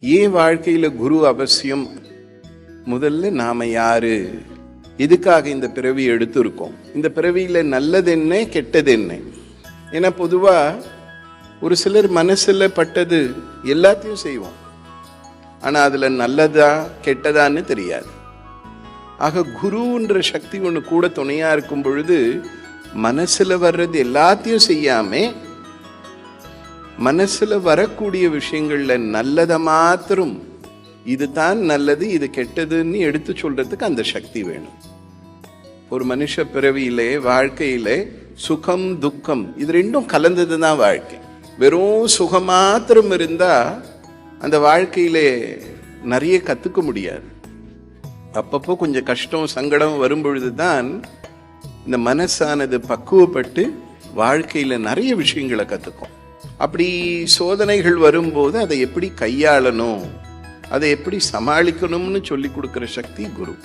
ஏன் வாழ்க்கையில் குரு அவசியம்? முதல்ல நாம் யாரு? எதுக்காக இந்த பிறவி எடுத்திருக்கோம்? இந்த பிறவியில் நல்லது என்ன கெட்டது என்ன ஏன்னா பொதுவாக ஒரு சிலர் மனசில் பட்டது எல்லாத்தையும் செய்வோம். ஆனால் அதில் நல்லதா கெட்டதான்னு தெரியாது. ஆக குருன்ற சக்தி ஒன்று கூட துணையாக இருக்கும் பொழுது மனசில் வர்றது எல்லாத்தையும் செய்யாமல் மனசில் வரக்கூடிய விஷயங்களில் நல்லதை மாத்திரம் இதுதான் நல்லது இது கெட்டதுன்னு எடுத்து சொல்கிறதுக்கு அந்த சக்தி வேணும். ஒரு மனுஷ பிறவியிலே வாழ்க்கையிலே சுகம் துக்கம் இது ரெண்டும் கலந்தது தான் வாழ்க்கை. வெறும் சுகம் மாத்திரம் இருந்தால் அந்த வாழ்க்கையிலே நிறைய கற்றுக்க முடியாது. அப்பப்போ கொஞ்சம் கஷ்டம் சங்கடம் வரும்பொழுது தான் இந்த மனசானது பக்குவப்பட்டு வாழ்க்கையில் நிறைய விஷயங்களை கற்றுக்கும் அப்படி சோதனைகள் வரும்போது அதை எப்படி கையாளணும் அதை எப்படி சமாளிக்கணும்னு சொல்லி கொடுக்குற சக்தி குரு.